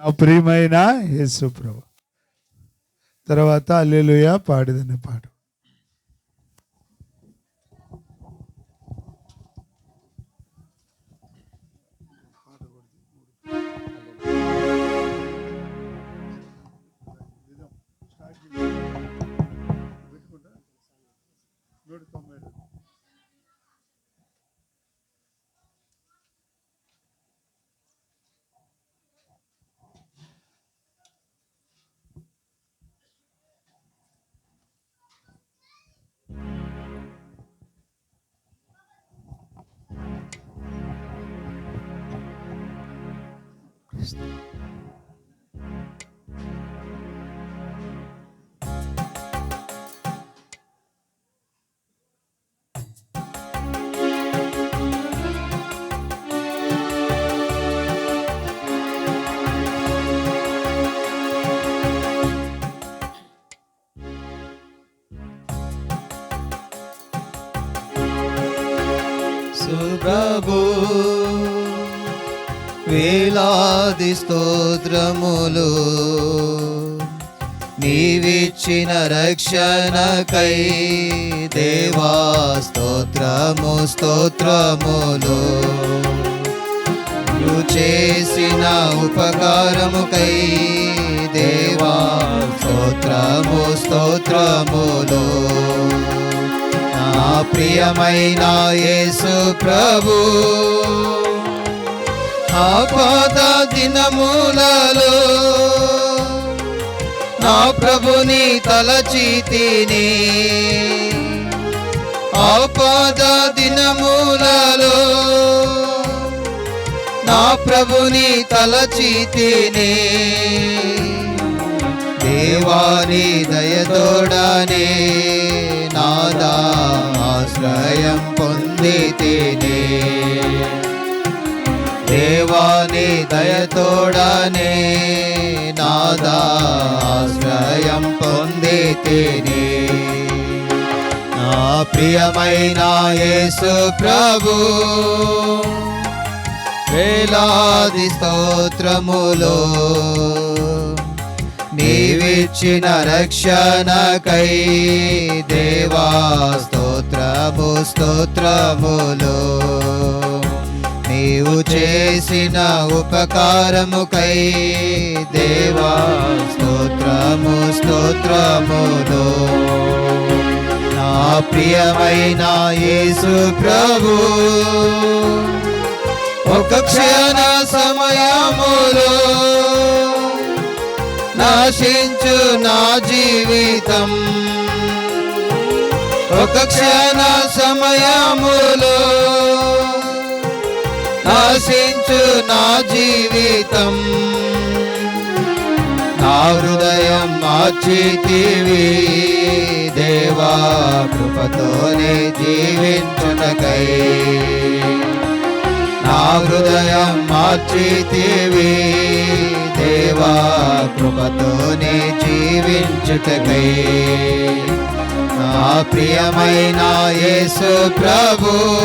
నా ప్రియమైన యేసు ప్రభు తర్వాత అల్లెలుయ పాడిదనే పాడు. podcast. స్తోత్రములు. నీవిచ్చిన రక్షణకై దేవా స్తోత్రము స్తోత్రములు. నువ్వు చేసిన ఉపకారముకై దేవా స్తోత్రము స్తోత్రములు. నా ప్రియమైన యేసు ప్రభు ఆపద దినములలో నా ప్రభుని తలచితిని ఆపద దినములలో నా ప్రభుని తలచితిని దేవాని దయతోడనే నాదా ఆశ్రయం పొందితేనే. దేవాని దయతోడనే నాదాశ్రయం పొంది తిని నా ప్రియమైన యేసు ప్రభు వేలాది స్తోత్రములో నీవిచ్చిన రక్షణకై దేవా స్తోత్రము స్తోత్రములో నీవు చేసిన ఉపకారముకై దేవా స్తోత్రము స్తోత్రములు. నా ప్రియమైన యేసు ప్రభు ఒక క్షణ సమయములో నాశించు నా జీవితం. ఒక క్షణ సమయములో నాశించు నా జీవితం. నా హృదయం మార్చితివి దేవా కృపతోనే జీవించుటకై. నా హృదయం మార్చితివి దేవా కృపతోనే జీవించుటకై. నా ప్రియమైన యేసు ప్రభు.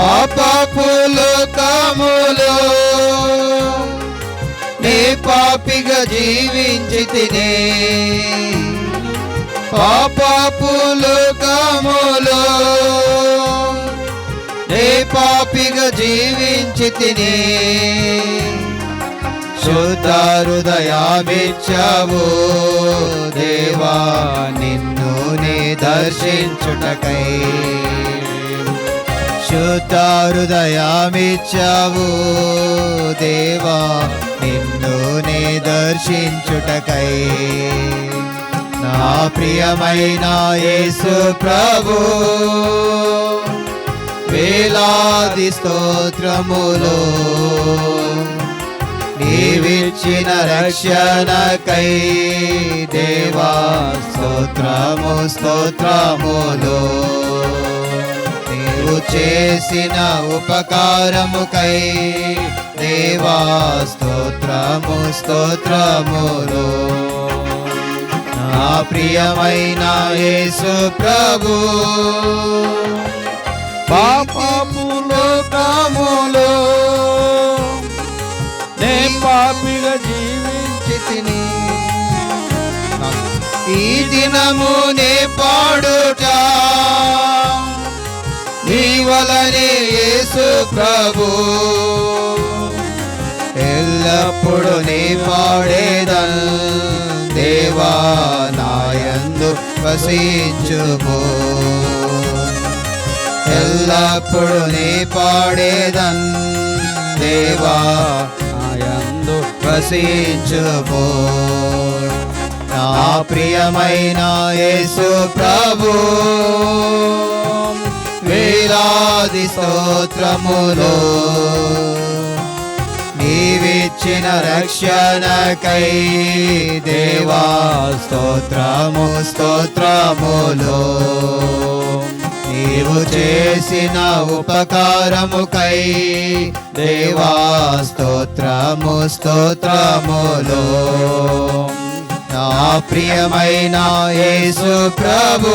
పాపపులు కాములు. నే పాపిగా జీవించి తినే పాపపులు కాములు. నే పాపిగా జీవించి తినే శుద్ధ హృదయామిచ్చావు దేవా నిన్ను నే దర్శించుటకై శుద్ధ హృదయామిచ్చావు దేవా నిన్ను నే దర్శించుటకై నా ప్రియమైన యేసు ప్రభు వేలాది స్తోత్రములు నీవిచ్చిన రక్షణకై. దేవా స్తోత్రము స్తోత్రములో నీవు చేసిన ఉపకారముకై దేవా స్తోత్రము స్తోత్రములు. నా ప్రియమైన యేసు ప్రభు. పాపములో కాములో నే పాపిగా జీవించి తిని. ఈ దినము నే పాడుట. నీ వలనే యేసు ప్రభు. ఎల్లప్పుడు నీ పాడేదన్ దేవా నాయందు వసించుము ఎల్లప్పుడు నీ పాడేదన్ దేవా నాయందు వసించుము నా ప్రియమైన యేసు ప్రభు. వేలాది స్తోత్రములు. నీవిచ్చిన రక్షణకై దేవా స్తోత్రము స్తోత్రములు. నీవు చేసిన ఉపకారముకై దేవా స్తోత్రము స్తోత్రములు. నా ప్రియమైన యేసు ప్రభు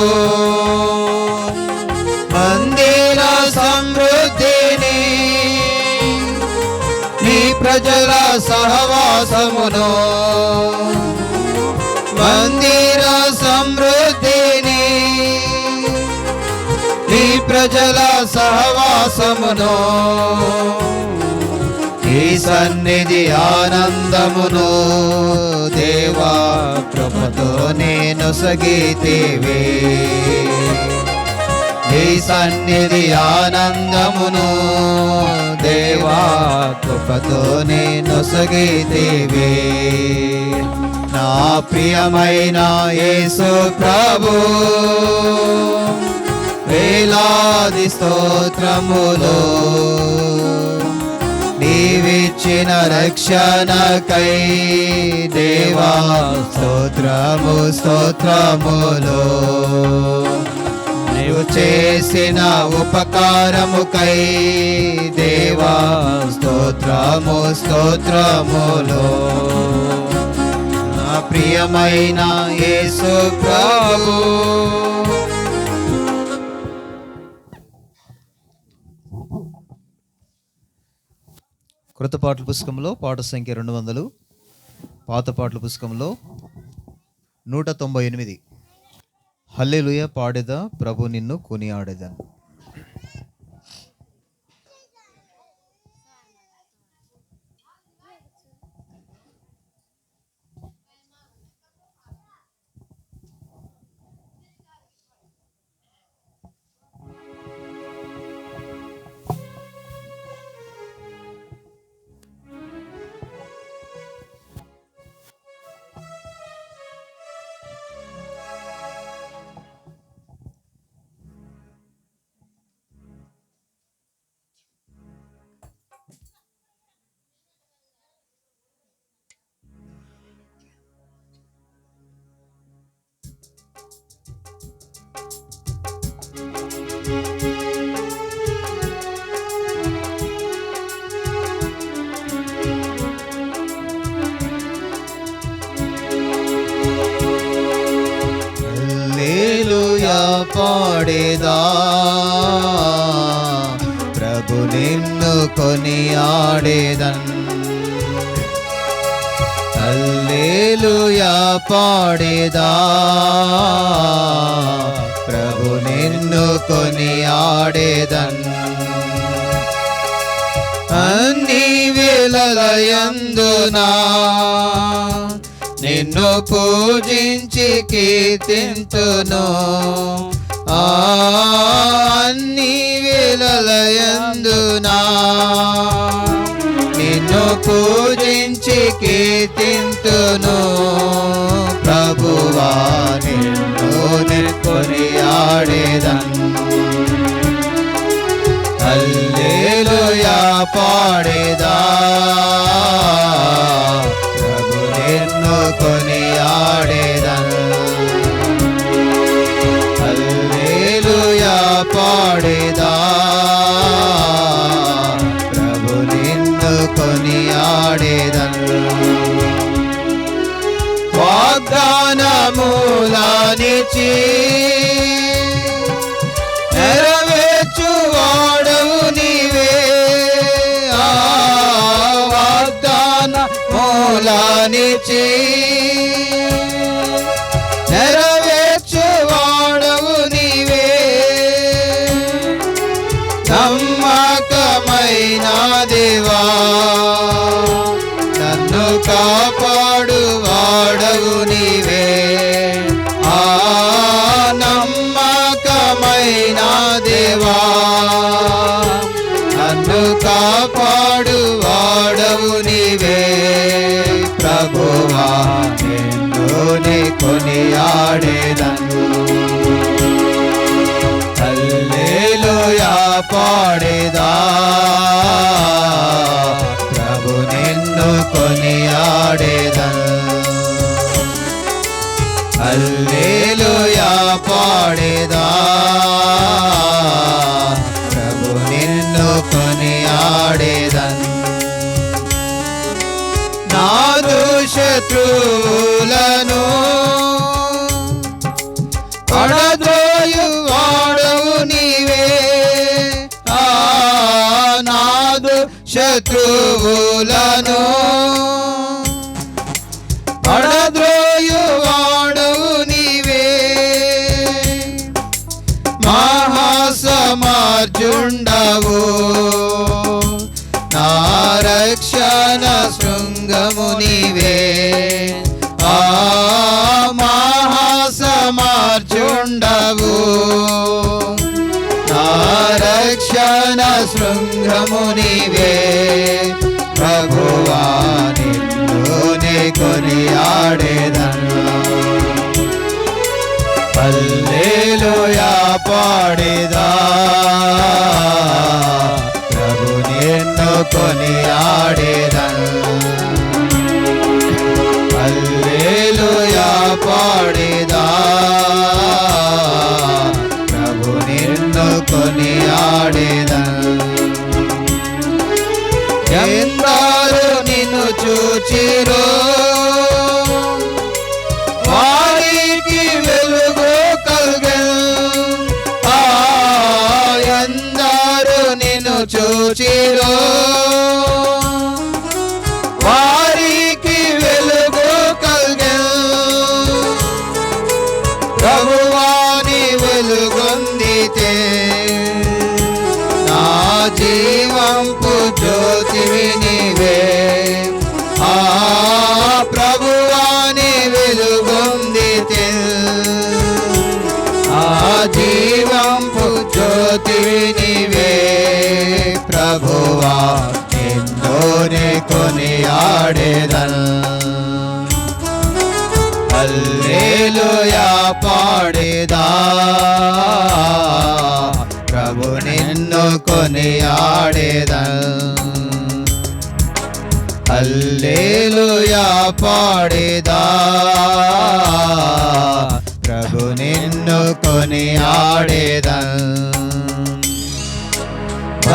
సమృద్ధిని నీ ప్రజల సహవాసమును. మందిర సమృద్ధిని. నీ ప్రజల సహవాసమును. ఈ సన్నిధి ఆనందమును దేవా కృపతో నేను సగీతేవే. ఈ సన్నిధి ఆనందమును దేవా కృపతో నేను సగితేవే. నా ప్రియమైన యేసు ప్రభు వేలాది స్తోత్రములు నీవిచ్చిన రక్షణకై దేవా స్తోత్రము స్తోత్రములు నీవు చేసిన ఉపకారముకై దేవా స్తోత్రము స్తోత్రములు. నా ప్రియమైన యేసు ప్రభు. కృత పాటల పుస్తకంలో పాట సంఖ్య రెండు వందలు పాత పాటల పుస్తకంలో నూట తొంభై ఎనిమిది. హల్లెలూయ పాడేదా ప్రభు నిన్ను కొనియాడేదా కొనియాడేదన్ హల్లెలూయా పాడేదా. ప్రభు నిన్ను కొనియాడేదన్. అన్ని వేళలయందునా. నిన్ను పూజించి కీర్తింతును. అన్ని వేళలయందునా నిన్ను పూజించి కీర్తింతును. ప్రభువా నిన్ను నెక్కొని ఆడేదన్ అల్లేలుయా పాడేదా. కాపాడేదా? ప్రభు నిన్ను కొనియాడేదను. వాగ్దానమూలానిచి నెరవేర్చువాడవు నీవే. ఆ వాగ్దాన మూలానిచి కాపాడు వాడవు నీవే. ప్రభువా నిన్నుని కొనియాడేదను. హల్లెలూయా పాడేదా. ప్రభు నిన్ను కొనియాడేదను. హల్లెలూయా పాడేదా. శత్రువులను పడద్రోయు వాడవు నీవే. ఆ నాదు శత్రువులను పడద్రోయు వాడవు నీవే. మహాసమార్జుండవు. నారక్షణ శృంగము నీవే. రక్షణ శృంగము నీవే. ప్రభువాని నిన్నునే కొనియాడేదను హల్లెలూయా పాడేదా ప్రభు నిన్ను కొనియాడేదను హల్లెలూయా పాడేదా నిన్ను ప్రభువా నిన్నోనే కొనియాడేదన్ హల్లెలూయా పాడేదా. ప్రభు నిన్ను కొనియాడేదన్ హల్లెలూయా పాడేదా. ప్రభు నిన్ను కొనియాడేదన్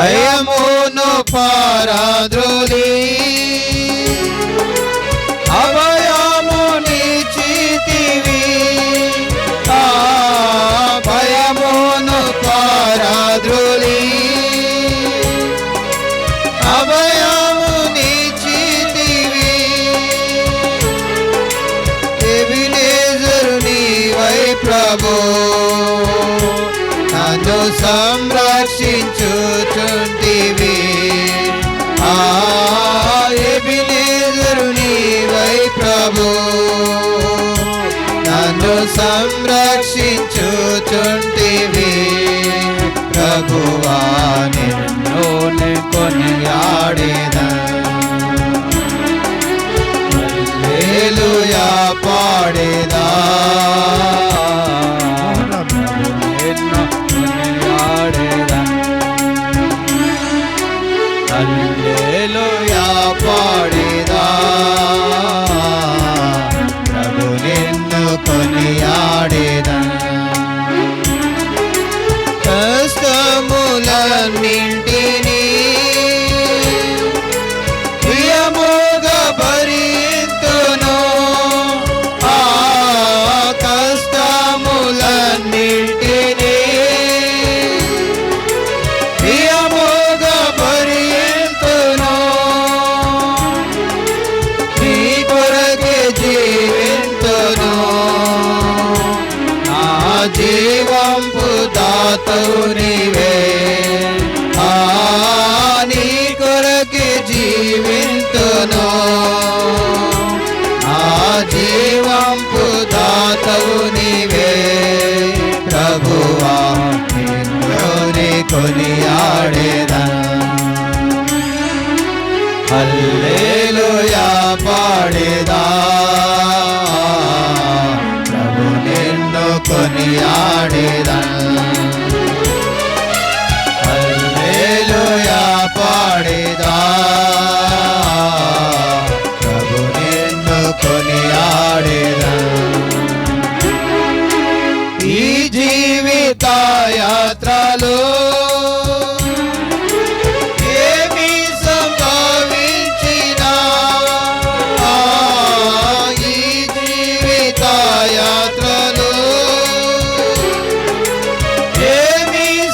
భయమును పారాద్రులి ప్రభువా నిన్నునే కొనియాడేదను హల్లెలూయా జీవంపు దాతవు నీవే ఆ నీ కొరకి జీవింతును. ఆ జీవంపు దాతవు నీవే ప్రభువా నిన్నుని కొనియాడేదా హల్లెలూయా పాడేదా.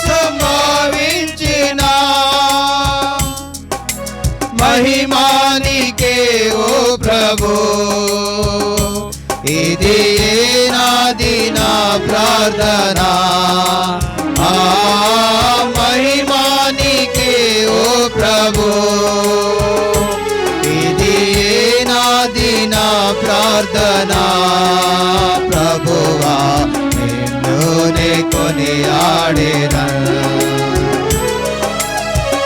సంభవించినా మహిమానికే ఓ ప్రభు. ఇది నాది నా ప్రార్థన? కొనియాడేదా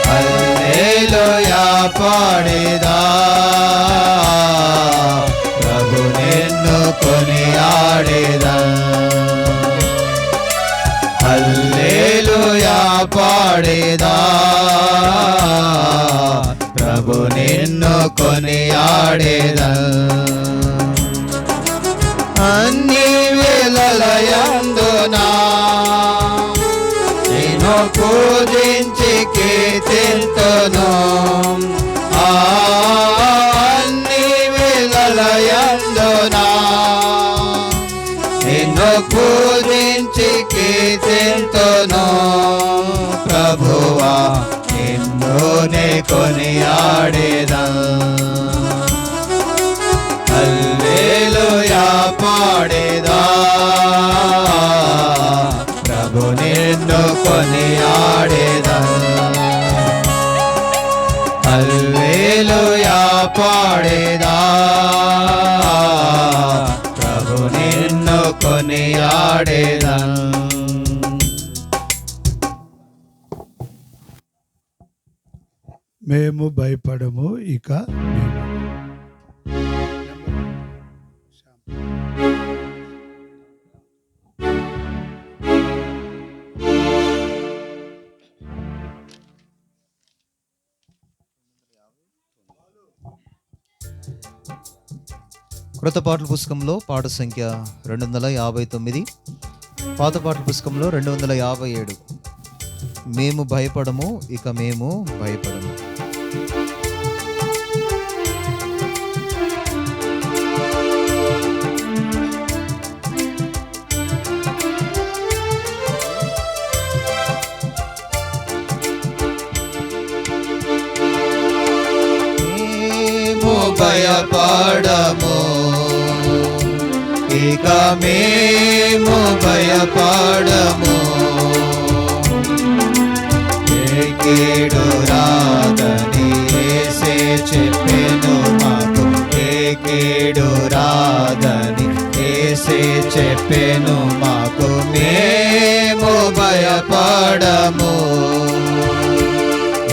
హల్లెలూయా పాడేదా. ప్రభు నిన్ను కొనియాడేదా. హల్లెలూయా పాడేదా. ప్రభు నిన్ను కొనియాడేదా. అన్ని వేళలయందునా కీర్తింతును ఆ అన్ని వేళలయందునా. నిన్ను పూజించి కీర్తింతును. ప్రభువా నిన్నునే కొనియాడేదా హల్లెలూయా పాడేదా. ప్రభు నిన్ను కొనియాడేదా హల్లెలూయా పాడేదా. ప్రభు నిన్ను కొనియాడేదా మేము భయపడము ఇక మేము కృత పాటల పుస్తకంలో పాట సంఖ్య రెండు వందల యాభై తొమ్మిది పాత పాటల పుస్తకంలో రెండు వందల యాభై ఏడు. మేము భయపడము ఇక మేము భయపడము. మేము భయపడము ఇక మేము భయపాడము. ఏ రాదని ఏసే చెప్పెను మాకు. ఏ రాదని ఏసే చెప్పెను మాకు. మేము భయపాడము.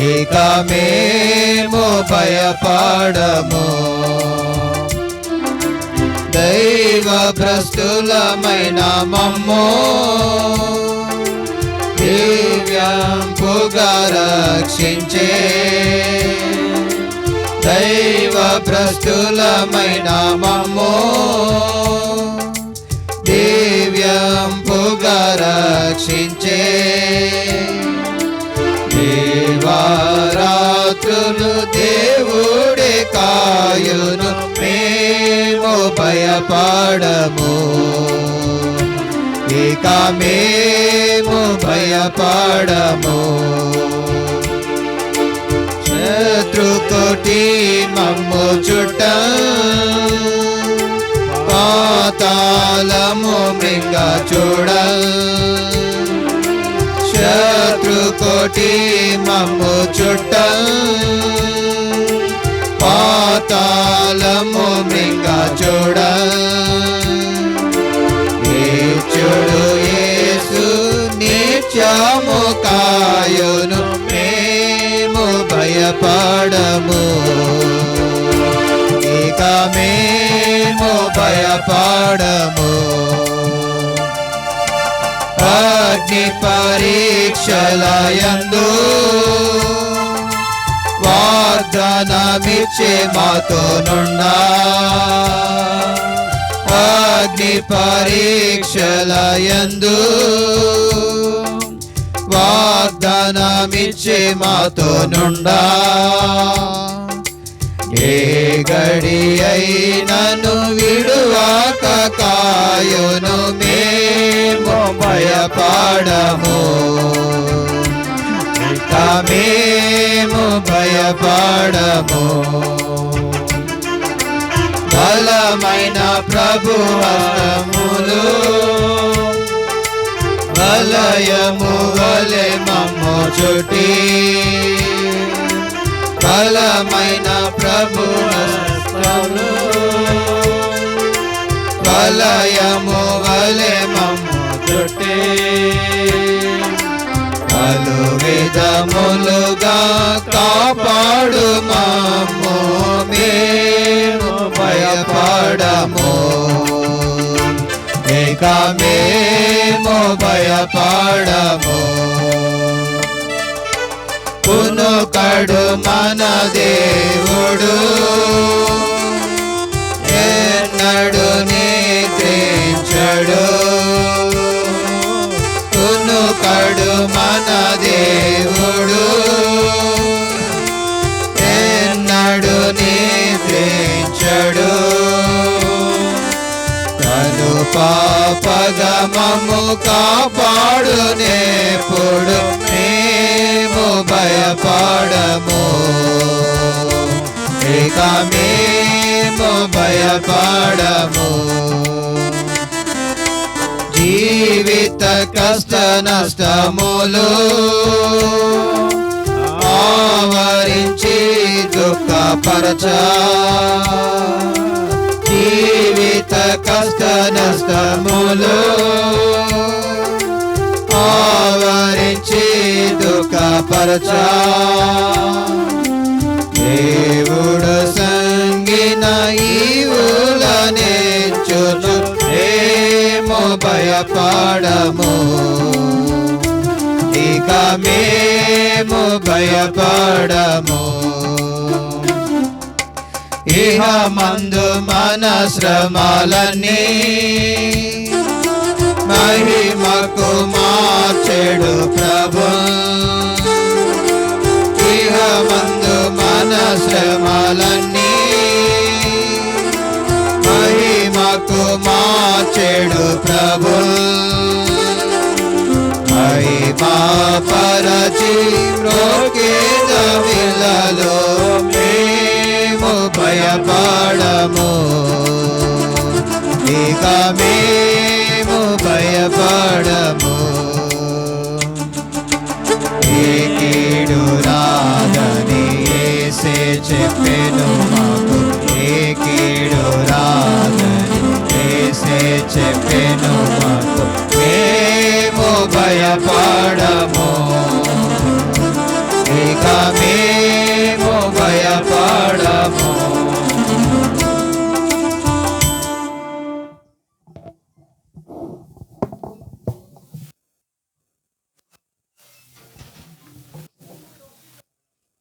ఇక మేము భయపాడము. దైవ భ్రష్టులమైన మమ్మో. దివ్యాంపుగా రక్షించే. దైవ భ్రష్టులమైన మమ్మో. దివ్యంపుగా రక్షించే. దేవారాతులు దేవుడే కాయును. భయపాడము. ఇక మేము భయపాడము. శత్రుకోటి మమ్ము చుట్ట పాతాళము మృంగ చూడ. శత్రుకోటి మమ్ము చుట్ట పాతాళము మృంగ చూడ. చూడు యేసు నిత్యము కాయును మేము భయపడము. ఇక మేము భయపడము. అగ్ని పరీక్షలయందు వాగ్దానమిచ్చే మాతో అగ్ని పరీక్షలయందు వాగ్దానమిచ్చే మాతో ఏ గడి అయినను విడువాక కాయును మేము భయపాడము. ఇక మేము భయపడము. బలమైన ప్రభు హస్తములు వలయము వలె మమ్ము చుట్టి బలమైన ప్రభు హస్తములు వలయము వలె మమ్ము చుట్టి. పలు విధములుగా కాపాడు మమ్ము మేము. భయపడము. ఇక మేము భయపడము. పునుకడు మన దేవుడు. ఎన్నడు నిద్రించడు మన దేవుడు. ఎన్నడు నిద్రించడు. తను పాపగమము కాపాడు నేపుడు. మేము భయపడము. ఇక మేము భయపడము. జీవిత కష్ట నష్టములు ఆవరించి దుఃఖపరచ. జీవిత కష్ట నష్టములు ఆవరించి దుఃఖపరచ. దేవుడు సంగిన ఈవులనే చూచు భయపడము. ఇక మేము భయపడము. ఇహ మందు మన శ్రమాలని మహిమకు మార్చెడు ప్రభు. ఇహ మందు మన శ్రమాలని మార్చెడు ప్రభు. మహిమా పరచి మ్రోకేద విలలో మేము భయపడము. ఇక మేము